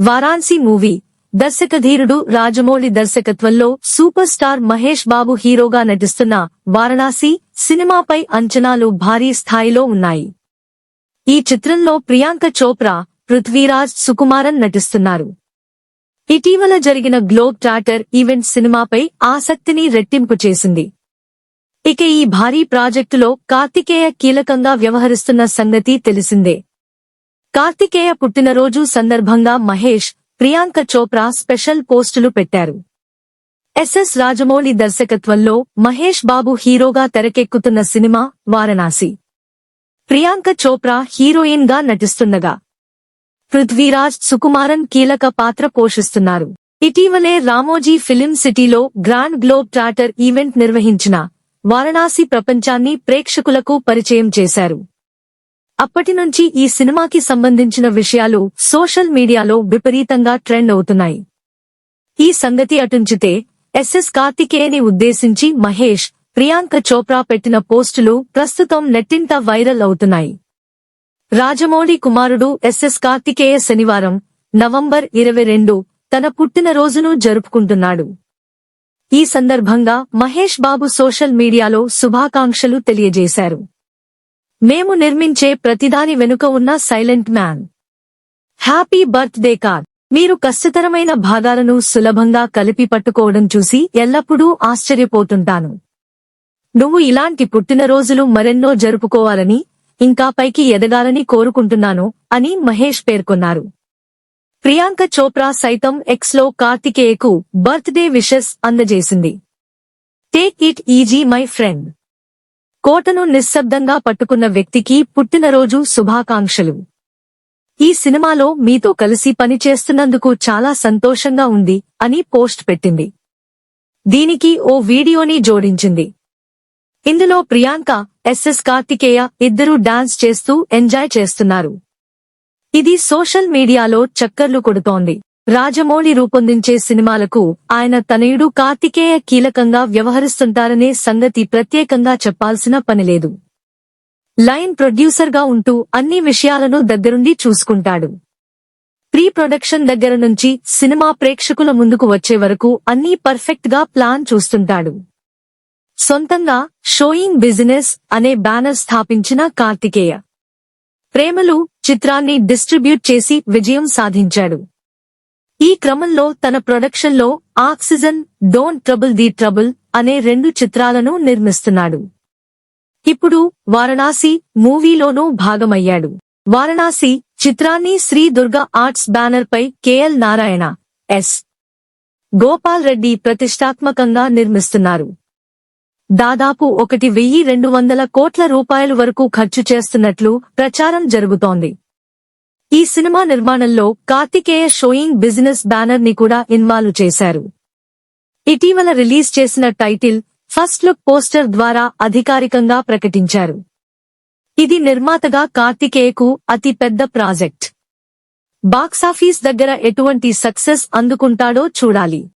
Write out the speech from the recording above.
వారాన్సీ movie. దర్శకధీరుడు Rajamouli దర్శకత్వంలో super star Mahesh Babu హీరోగా నటిస్తున్న వారణాసి సినిమాపై అంచనాలు భారీ స్థాయిలో ఉన్నాయి. ఈ చిత్రంలో ప్రియాంక చోప్రా పృథ్వీరాజ్ సుకుమారన్ నటిస్తున్నారు. ఇటీవల జరిగిన గ్లోబ్ టాటర్ ఈవెంట్ సినిమాపై ఆసక్తిని రెట్టింపు చేసింది. ఇక ఈ భారీ ప్రాజెక్టులో కార్తికేయ కీలకంగా వ్యవహరిస్తున్న సంగతి తెలిసిందే. కార్తికేయ పుట్టినరోజు సందర్భంగా మహేష్ ప్రియాంక చోప్రా స్పెషల్ పోస్టులు పెట్టారు. ఎస్ఎస్ రాజమౌళి దర్శకత్వంలో మహేష్ బాబు హీరోగా తెరకెక్కుతున్న సినిమా వారణాసి. ప్రియాంక చోప్రా హీరోయిన్గా నటిస్తుండగా. పృథ్వీరాజ్ సుకుమారన్ కీలక పాత్ర పోషిస్తున్నారు. ఇటీవలే రామోజీ ఫిలిం సిటీలో గ్రాండ్ గ్లోబ్ ట్రాటర్ ఈవెంట్ నిర్వహించిన వారణాసి ప్రపంచాన్ని ప్రేక్షకులకు పరిచయం చేశారు. అప్పటి నుంచి ఈ సినిమాకి సంబంధించిన విషయాలు సోషల్ మీడియాలో విపరీతంగా ట్రెండ్ అవుతున్నాయి. ఈ సంగతి అటుంచితే ఎస్ఎస్ కార్తికేయని ఉద్దేశించి మహేష్ ప్రియాంక చోప్రా పెట్టిన పోస్టులు ప్రస్తుతం నెట్టింట వైరల్ అవుతున్నాయి. రాజమౌళి కుమారుడు ఎస్ఎస్ కార్తికేయ శనివారం నవంబర్ ఇరవై రెండు తన పుట్టినరోజును జరుపుకుంటున్నాడు. ఈ సందర్భంగా మహేష్ బాబు సోషల్ మీడియాలో శుభాకాంక్షలు తెలియజేశారు. మేము నిర్మించే ప్రతిదాని వెనుక ఉన్న silent man. Happy birthday కార్ మీరు కష్టతరమైన భాగాలను సులభంగా కలిపి పట్టుకోవడం చూసి ఎల్లప్పుడూ ఆశ్చర్యపోతుంటాను. నువ్వు ఇలాంటి పుట్టినరోజులు మరెన్నో జరుపుకోవాలని ఇంకా పైకి ఎదగాలని కోరుకుంటున్నాను అని మహేష్ పేర్కొన్నారు. ప్రియాంక చోప్రా సైతం ఎక్స్లో కార్తికేయకు birthday wishes అందజేసింది. Take it easy my friend. కోటను నిశ్శబ్దంగా పట్టుకున్న వ్యక్తికి పుట్టినరోజు శుభాకాంక్షలు. ఈ సినిమాలో మీతో కలిసి పనిచేస్తున్నందుకు చాలా సంతోషంగా ఉంది అని పోస్ట్ పెట్టింది. దీనికి ఓ వీడియోని జోడించింది. ఇందులో ప్రియాంక ఎస్ఎస్ కార్తికేయ ఇద్దరూ డాన్స్ చేస్తూ ఎంజాయ్ చేస్తున్నారు. ఇది సోషల్ మీడియాలో చక్కర్లు కొడుతోంది. రాజమౌళి రూపొందించే సినిమాలకు ఆయన తనయుడు కార్తికేయ కీలకంగా వ్యవహరిస్తుంటారనే సంగతి ప్రత్యేకంగా చెప్పాల్సిన పనిలేదు లైన్ ప్రొడ్యూసర్గా ఉంటూ అన్ని విషయాలను దగ్గరుండి చూసుకుంటాడు. ప్రీ ప్రొడక్షన్ దగ్గర నుంచి సినిమా ప్రేక్షకుల ముందుకు వచ్చే వరకు అన్నీ పర్ఫెక్ట్గా ప్లాన్ చూస్తుంటాడు. సొంతంగా షోయింగ్ బిజినెస్ అనే బ్యానర్ స్థాపించిన కార్తికేయ. ప్రేమలు చిత్రాన్ని డిస్ట్రిబ్యూట్ చేసి విజయం సాధించాడు. ఈ క్రమంలో తన ప్రొడక్షన్లో oxygen don't trouble the trouble అనే రెండు చిత్రాలను నిర్మిస్తున్నాడు. ఇప్పుడు వారణాసి మూవీలోనూ భాగమయ్యాడు. వారణాసి చిత్రాన్ని శ్రీ దుర్గా ఆర్ట్స్ బ్యానర్ పై కెఎల్ నారాయణ ఎస్. గోపాల్ రెడ్డి ప్రతిష్టాత్మకంగా నిర్మిస్తున్నారు. దాదాపు ఒకటి వెయ్యి రెండు వందల కోట్ల రూపాయల వరకు ఖర్చు చేస్తున్నట్లు ప్రచారం జరుగుతోంది. ఈ సినిమా నిర్మాణంలో కార్తికేయ షోయింగ్ బిజినెస్ బ్యానర్ని కూడా ఇన్వాల్వ్ చేశారు. ఇటీవల రిలీజ్ చేసిన టైటిల్ ఫస్ట్ లుక్ పోస్టర్ ద్వారా అధికారికంగా ప్రకటించారు. ఇది నిర్మాతగా కార్తికేయకు అతి పెద్ద ప్రాజెక్ట్. బాక్సాఫీస్ దగ్గర ఎటువంటి సక్సెస్ అందుకుంటాడో చూడాలి.